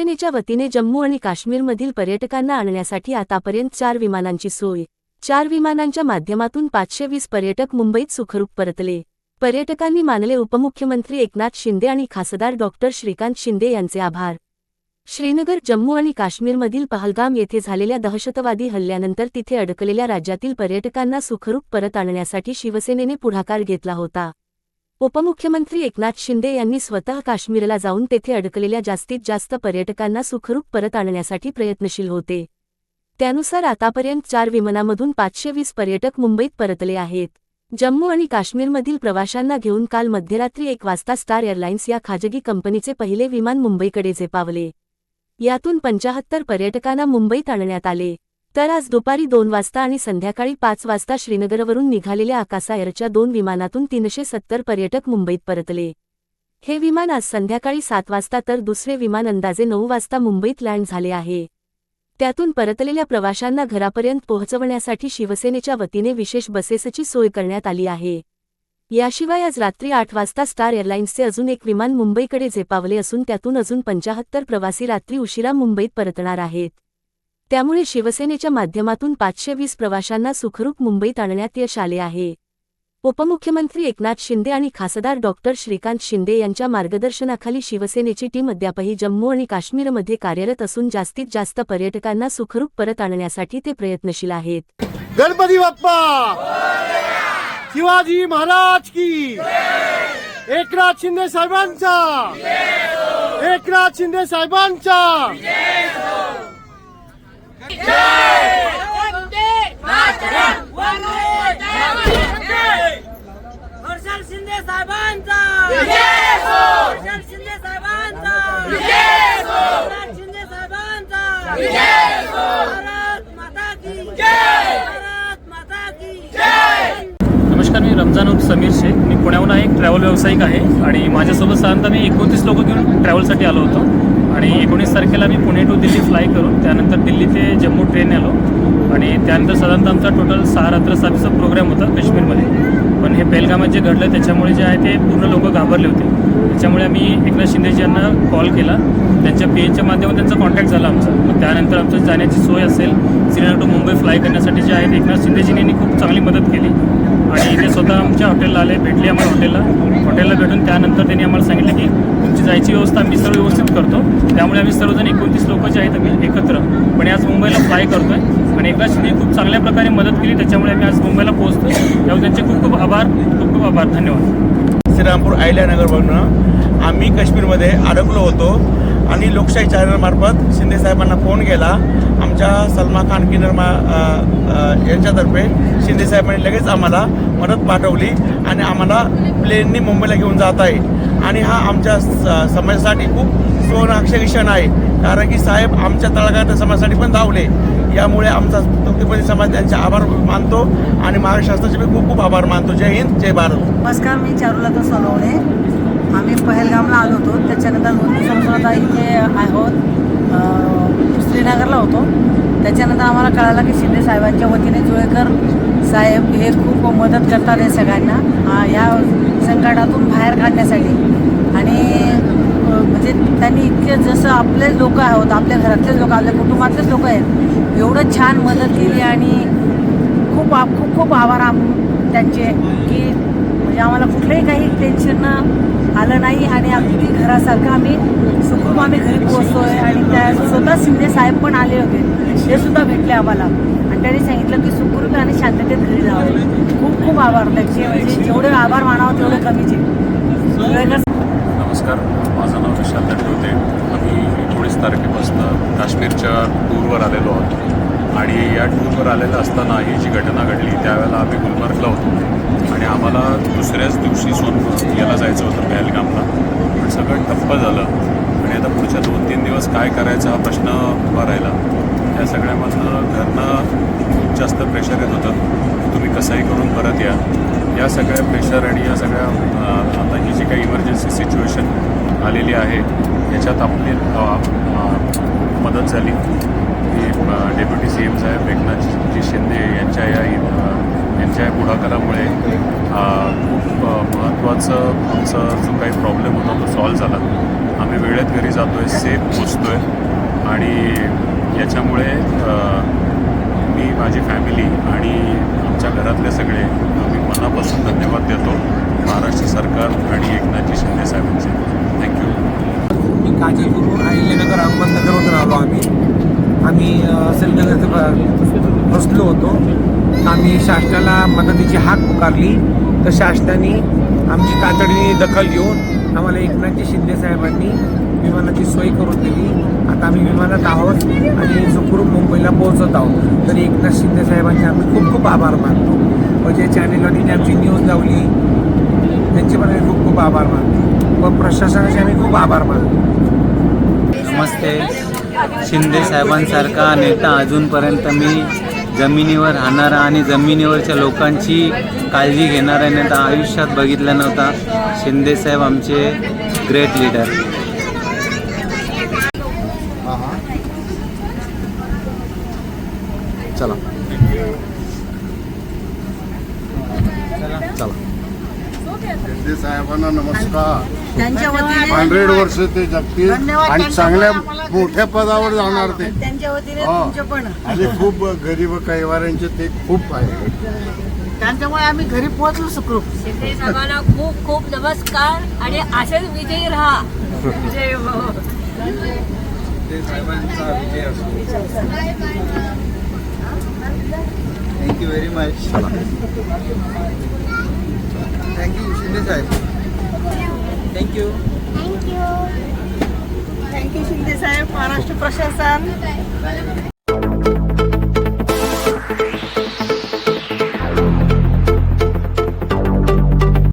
शिवसेनेच्या वतीने जम्मू आणि काश्मीरमधील पर्यटकांना आणण्यासाठी आतापर्यंत चार विमानांची सोय. चार विमानांच्या माध्यमातून पाचशे वीस पर्यटक मुंबईत सुखरूप परतले. पर्यटकांनी मानले उपमुख्यमंत्री एकनाथ शिंदे आणि खासदार डॉक्टर श्रीकांत शिंदे यांचे आभार. श्रीनगर जम्मू आणि काश्मीरमधील पहलगाम येथे झालेल्या दहशतवादी हल्ल्यानंतर तिथे अडकलेल्या राज्यातील पर्यटकांना सुखरूप परत आणण्यासाठी शिवसेनेने पुढाकार घेतला होता. उपमुख्यमंत्री एकनाथ शिंदे यांनी स्वतः काश्मीरला जाऊन तेथे अडकलेल्या जास्तीत जास्त पर्यटकांना सुखरूप परत आणण्यासाठी प्रयत्नशील होते. त्यानुसार आतापर्यंत चार विमानामधून पाचशे वीस पर्यटक मुंबईत परतले आहेत. जम्मू आणि काश्मीरमधील प्रवाशांना घेऊन काल मध्यरात्री एक वाजता स्टार एअरलाइन्स या खाजगी कंपनीचे पहिले विमान मुंबईकडे झेपावले. यातून पंचाहत्तर पर्यटकांना मुंबईत आणण्यात आले. तर आज दुपारी दोन वाजता आणि संध्याकाळी पाच वाजता श्रीनगरवरून निघालेल्या आकासा एअरच्या दोन विमानातून तीनशे सत्तर पर्यटक मुंबईत परतले. हे विमान आज संध्याकाळी सात वाजता तर दुसरे विमान अंदाजे नऊ वाजता मुंबईत लँड झाले आहे. त्यातून परतलेल्या प्रवाशांना घरापर्यंत पोहोचवण्यासाठी शिवसेनेच्या वतीने विशेष बसेसची सोय करण्यात आली आहे. याशिवाय आज रात्री आठ वाजता स्टार एअरलाइन्सचे अजून एक विमान मुंबईकडे झेपावले असून त्यातून अजून पंचाहत्तर प्रवासी रात्री उशिरा मुंबईत परतणार आहेत. त्यामुळे शिवसेनेच्या माध्यमातून पाचशे वीस प्रवाशांना सुखरूप मुंबईत आणण्यात यश आले आहे. उपमुख्यमंत्री एकनाथ शिंदे आणि खासदार डॉक्टर श्रीकांत शिंदे यांच्या मार्गदर्शनाखाली शिवसेनेची टीम अद्यापही जम्मू आणि काश्मीरमध्ये कार्यरत असून जास्तीत जास्त पर्यटकांना सुखरूप परत आणण्यासाठी ते प्रयत्नशील आहेत. गणपती बाप्पा! शिवाजी महाराज की! एकनाथ शिंदे साहेबांचा! एकनाथ शिंदे साहेबांचा! हर्षल शिंदे साहेबांचा. हर्षल शिंदे साहेबांचा. हर्षल शिंदे साहेबांचा. भारत माता की. भारत माता की. नमस्कार मी रमजान उर्फ समीर शेख. मी पुण्याहून एक ट्रॅव्हल व्यावसायिक आहे आणि माझ्यासोबत साधारणतः मी एकोणतीस लोक घेऊन ट्रॅव्हलसाठी आलो होतो. आणि एकोणीस तारखेला मी दिल्ली फ्लाय करून त्यानंतर दिल्ली ते जम्मू ट्रेन आलो. आणि त्यानंतर साधारणतः आमचा टोटल सहा रात्र सातचा प्रोग्राम होता काश्मीरमध्ये. पण हे पेलगामात जे घडलं त्याच्यामुळे जे आहे ते पूर्ण लोक घाबरले होते. त्याच्यामुळे आम्ही एकनाथ शिंदेजी यांना कॉल केला. त्यांच्या पी एनच्या माध्यमातून त्यांचा कॉन्टॅक्ट झाला आमचा. मग त्यानंतर आमचं जाण्याची सोय असेल श्रीनगर टू मुंबई फ्लाय करण्यासाठी जे आहे एकनाथ शिंदेजींनी यांनी खूप चांगली मदत केली. आणि ते स्वतः आमच्या हॉटेलला आले भेटले आम्हाला हॉटेलला हॉटेलला भेटून त्यानंतर त्यांनी आम्हाला सांगितलं की तुमची व्यवस्था आम्ही सर्व व्यवस्थित करतो. त्यामुळे आम्ही सर्वजण एकोणतीस लोक जे आहेत आम्ही एकत्र. पण आज मुंबईला फ्लाय आहे आणि एकनाथ खूप चांगल्या प्रकारे मदत केली त्याच्यामुळे आम्ही आज मुंबईला पोहोचतो. त्यामुळे त्यांचे खूप खूप आभार. खूप खूप आभार. धन्यवाद. श्रीरामपूर आयल्यानगरवरनं आम्ही काश्मीरमध्ये अडकलो होतो. आणि लोकशाही चॅनलमार्फत शिंदे साहेबांना फोन केला. आमच्या सलमा खान किनर्मा यांच्यातर्फे शिंदे साहेबांनी लगेच आम्हाला मदत पाठवली. आणि आम्हाला प्लेननी मुंबईला घेऊन जात आहे आणि हा आमच्या स- समाजासाठी खूप सुवर्णाक्षरी क्षण आहे. कारण की साहेब आमच्या तळागाळ समाजासाठी पण धावले. यामुळे आमचा तुकतीपती समाज त्यांचे आभार मानतो आणि महाराष्ट्राचे मी खूप खूप आभार मानतो. जय हिंद जय भारत. नमस्कार मी चारुलता सोनवणे. आम्ही पहलगामला आलो होतो. त्याच्यानंतर दोन आता इथे आहोत. श्रीनगरला होतो. त्याच्यानंतर आम्हाला कळालं की शिंदे साहेबांच्या वतीने जुळेकर साहेब हे खूप मदत करतात या सगळ्यांना. या संकटातून बाहेर काढण्यासाठी. आणि म्हणजे त्यांनी इतके जसं आपले लोक आहोत आपल्या घरातलेच लोक आपल्या कुटुंबातलेच लोक आहेत एवढं छान मदत केली आणि खूप आ- खूप खूप आभार आम त्यांचे की म्हणजे आम्हाला कुठलंही काही टेन्शन आलं नाही आणि अगदी घरासारखं आम्ही सुखरूप आम्ही घरी पोहोचतोय आणि त्या स्वतः शिंदे साहेब पण आले होते. ते सुद्धा भेटले आम्हाला. आणि त्यांनी सांगितलं की सुखरूप आणि शांततेत घरी जावं. खूप खूप आभार. त्याचे म्हणजे जेवढे आभार मानावं तेवढे कमीचे. नमस्कार. माझं नाव विशाल दंड आम्ही एकोणीस तारखेपासून काश्मीरच्या टूरवर आलेलो आहोत. आणि या टूरवर आलेलं असताना ही जी घटना घडली त्यावेळेला आम्ही गुलमर्गला होतो. आणि आम्हाला दुसऱ्याच दिवशी सोन याला जायचं होतं पहलगामला. पण सगळं ठप्प झालं. आणि आता पुढच्या दोन तीन दिवस काय करायचा हा प्रश्न उभा राहिला. या सगळ्यामधनं घरनं खूप जास्त प्रेशर येत होतं. तुम्ही कसंही करून परत या. या सगळ्या प्रेशर आणि या सगळ्या आता ही जी काही इमर्जन्सी सिच्युएशन आलेली आहे याच्यात आपली मदत झाली. की डेप्युटी सी एम साहेब एकनाथजी शिंदे यांच्या या यांच्या या पुढाकारामुळे खूप महत्त्वाचं आमचा जो काही प्रॉब्लेम होता तो सॉल्व झाला. आम्ही वेळेत घरी जातो आहे सेफ पोचतो आहे आणि याच्यामुळे मी माझी फॅमिली आणि आमच्या घरातले सगळे आम्ही मनापासून धन्यवाद देतो महाराष्ट्र सरकार आणि एकनाथजी शिंदे साहेबांचे. थँक्यू मी काजल गुरु अहिल्यानगर अहमदनगरमधून राहिलो आम्ही. आम्ही सेलनगर बसलो होतो. आम्ही शासनाला मदतीची हाक पुकारली. तर शासनाने आमची तातडीने दखल घेऊन आम्हाला एकनाथजी शिंदे साहेबांनी विमानाची सोय करून दिली. आता आम्ही विमानात आहोत आणि सुखरूप मुंबईला पोहोचत आहोत. तर एकनाथ शिंदे साहेबांचे आम्ही खूप खूप आभार मानतो. व जे चॅनेलवरती आमची न्यूज लावली त्यांचे पण आम्ही खूप खूप आभार मानतो. व प्रशासनाचे आम्ही खूप आभार मानतो. नमस्ते. शिंदे साहेबांसारखा नेता अजूनपर्यंत मी जमिनीवर राहणारा आणि जमिनीवरच्या लोकांची काळजी घेणारा नेता आयुष्यात बघितला नव्हता. शिंदे साहेब आमचे ग्रेट लीडर चला. चला. शिंदे साहेबांना नमस्कार. त्यांच्या वतीने हंड्रेड वर्ष ते जगतील धन्यवाद आणि त्यांचा चांगल्या पण आम्हाला मोठ्या पदावर जाणार ते. त्यांच्या वतीने हा. तुमचे पण. आणि खूप गरीब कैवाऱ्यांचे ते खूप आहे. त्यांच्यामुळे आम्ही घरी पोहोचलो सुखरूप. शिंदे साहेबांना खूप खूप नमस्कार आणि असेच विजयी राहा. जय हो. Thank you very much thank you Shinde Saheb thank you thank you thank you Shinde साहेब महाराष्ट्र प्रशासन